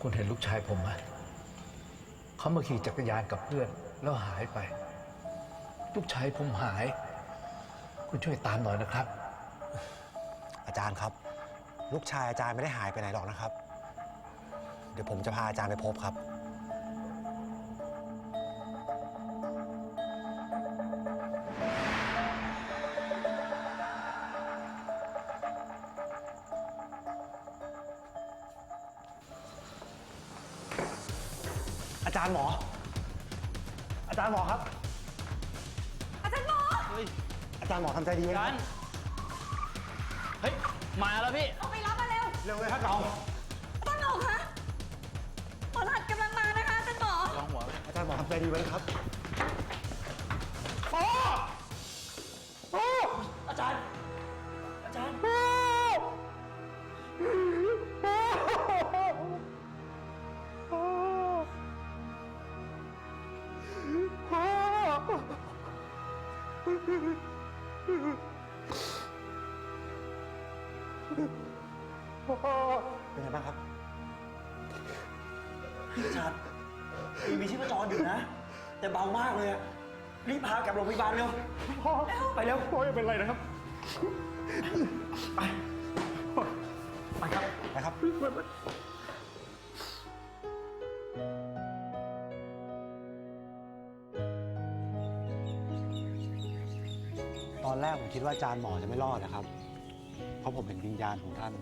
คุณเห็นลูกชายผมไหมเขามาขี่จักรยานกับเพื่อน แล้วหายไป ลูกชายผมหาย คุณช่วยตามหน่อยนะครับ อาจารย์ครับ ลูกชายอาจารย์ไม่ได้หายไปไหนหรอกนะครับ เดี๋ยวผมจะพาอาจารย์ไปพบครับาจารย์หมอ อาจารย์หมอครับ อาจารย์หมออาจารย์หมอทำใจดีไว้กันะนเฮ้ย มาแล้วพี่เอาไปรับมาเร็ว เร็วเลยครับเราต้นหนกคะหมอรัดกำลังมานะคะอาจารย์หมอ ลองหัว อาจารย์หมอทำใจดีไว้นะครับ เป็นไงบ้างครับพี่อาจารย์มีมีชีพจรอยู่นะ แต่เบามากเลยอะรีบพากลับโรงพยาบาลเร็วพ่อไปเร็วพ่ออย่าเป็นไรนะครับ ไป ไปครับนะครับ อนแรกผมคิดว่าอาจารย์หมอจะไม่รอดนะครับ เพราะผมเห็นวิญญาณของท่าน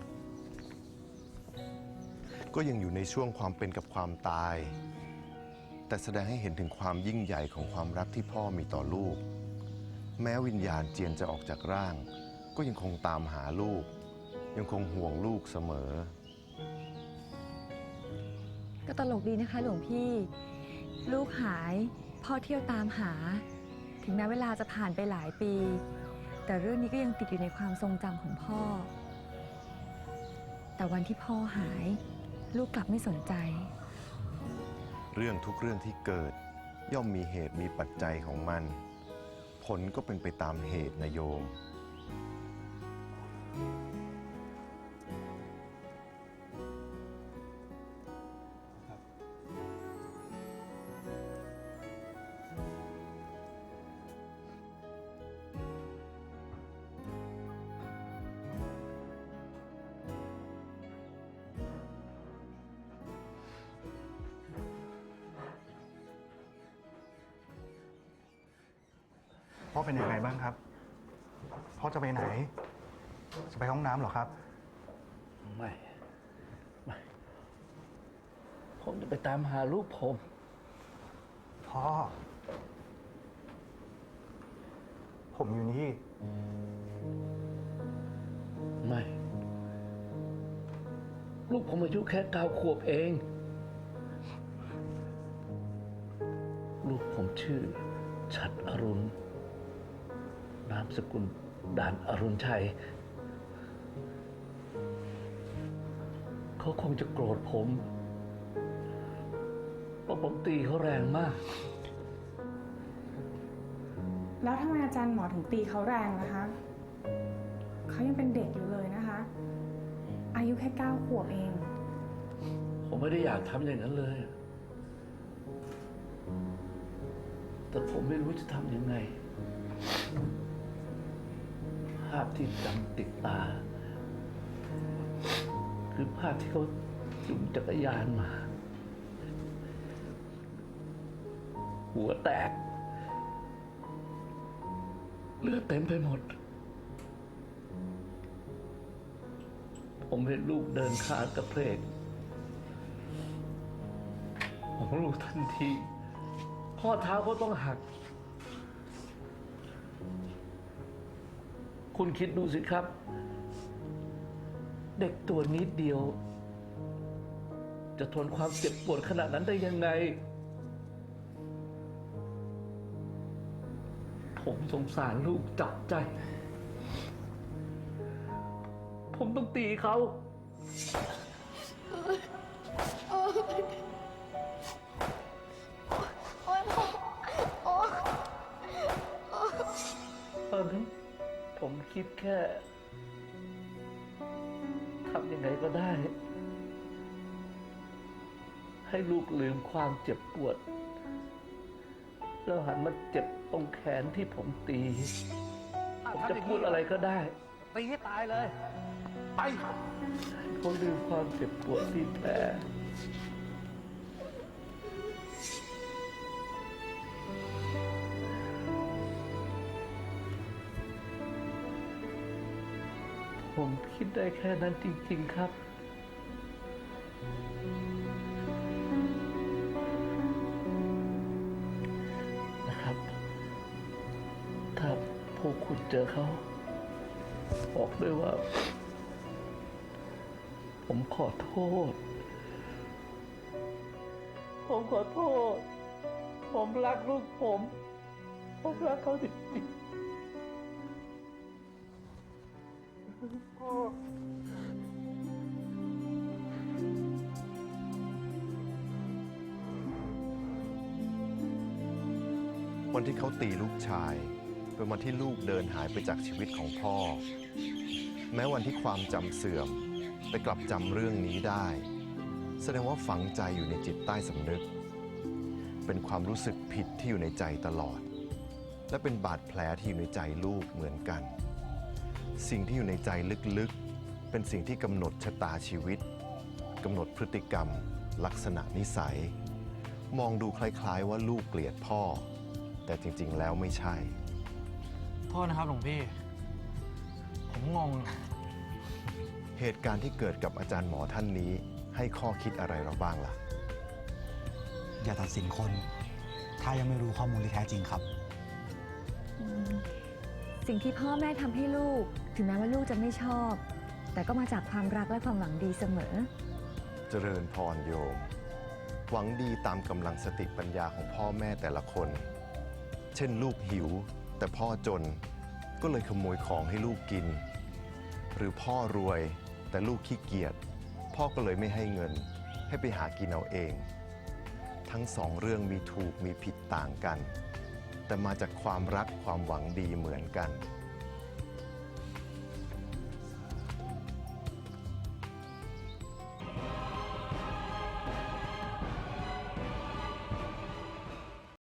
ก็ยังอยู่ในช่วงความเป็นกับความตาย แต่แสดงให้เห็นถึงความยิ่งใหญ่ของความรักที่พ่อมีต่อลูก แม้วิญญาณเจียนจะออกจากร่าง ก็ยังคงตามหาลูก ยังคงห่วงลูกเสมอ ก็ตลกดีนะคะ หลวงพี่ ลูกหาย พ่อเที่ยวตามหา ถึงแม้เวลาจะผ่านไปหลายปี แต่เรื่องนี้ก็ยังติดอยู่ในความทรงจำของพ่อ แต่วันที่พ่อหาย ลูกกลับไม่สนใจ เรื่องทุกเรื่องที่เกิด ย่อมมีเหตุมีปัจจัยของมัน ผลก็เป็นไปตามเหตุนะโยม อเป็นยังไงบ้างครับ พ่อจะไปไหน จะไปห้องน้ำเหรอครับ ไม่ไม่ ผมจะไปตามหาลูกผม พ่อ ผมอยู่นี่ ไม่ ลูกผมอายุแค่เก้าขวบเอง ลูกผมชื่อ ชัดอรุณ นามสกุลด่านอรุณชัย เขาคงจะโกรธผมเพราะผมตีเขาแรงมาก แล้วทำไมอาจารย์หมอถึงตีเขาแรงนะคะ เขายังเป็นเด็กอยู่เลยนะคะ อายุแค่เก้าขวบเอง ผมไม่ได้อยากทำอย่างนั้นเลย แต่ผมไม่รู้จะทำยังไง ภาพที่จำติดตา คือภาพที่เขาจุงจักรยานมา หัวแตก เลือดเต็มไปหมด ผมเห็นลูกเดินขากระเพลกผมรู้ทันที ข้อเท้าเขาต้องหัก คุณคิดดูสิครับ เด็กตัวนิดเดียว จะทนความเจ็บปวดขนาดนั้นได้ยังไง ผมสงสารลูกจับใจ ผมต้องตีเขาต คิดแค่ทำยังไงก็ได้ ให้ลูกลืมความเจ็บปวด แล้วหันมาเจ็บตรงแขนที่ผมตี ผมจะพูดอะไรก็ได้ ตีให้ตายเลย ไป เขาลืมความเจ็บปวดที่แผ ผมคิดได้แค่นั้นจริง ๆ ครับ นะครับ ถ้าพวกคุณเจอเขา บอกด้วยว่า ผมขอโทษ ผมขอโทษ ผมรักลูกผม ผมรักเขาจริงๆ วันที่เขาตีลูกชาย เป็นวันที่ลูกเดินหายไปจากชีวิตของพ่อ แม้วันที่ความจำเสื่อม แต่กลับจำเรื่องนี้ได้ แสดงว่าฝังใจอยู่ในจิตใต้สำนึก เป็นความรู้สึกผิดที่อยู่ในใจตลอด และเป็นบาดแผลที่อยู่ในใจลูกเหมือนกัน สิ่งที่อยู่ในใจลึกๆ เป็นสิ่งที่กำหนดชะตาชีวิตกำหนดพฤติกรรม ลักษณะนิสัย มองดูคล้ายๆ ว่าลูกเกลียดพ่อ แต่จริงๆแล้วไม่ใช่ โทษนะครับหลวงพี่ ผมงง เหตุการณ์ที่เกิดกับอาจารย์หมอท่านนี้ ให้ข้อคิดอะไรเราบ้างล่ะ อย่าตัดสินคน ถ้ายังไม่รู้ข้อมูลที่แท้จริงครับ สิ่งที่พ่อแม่ทำให้ลูก ถึงแม้ว่าลูกจะไม่ชอบ แต่ก็มาจากความรักและความหวังดีเสมอ เจริญพรโยม หวังดีตามกำลังสติปัญญาของพ่อแม่แต่ละคน เช่นลูกหิว แต่พ่อจนก็เลยขโมยของให้ลูกกิน หรือพ่อรวยแต่ลูกขี้เกียจพ่อก็เลยไม่ให้เงิน ให้ไปหากินเอาเอง ทั้งสองเรื่องมีถูกมีผิดต่างกัน แต่มาจากความรักความหวังดีเหมือนกัน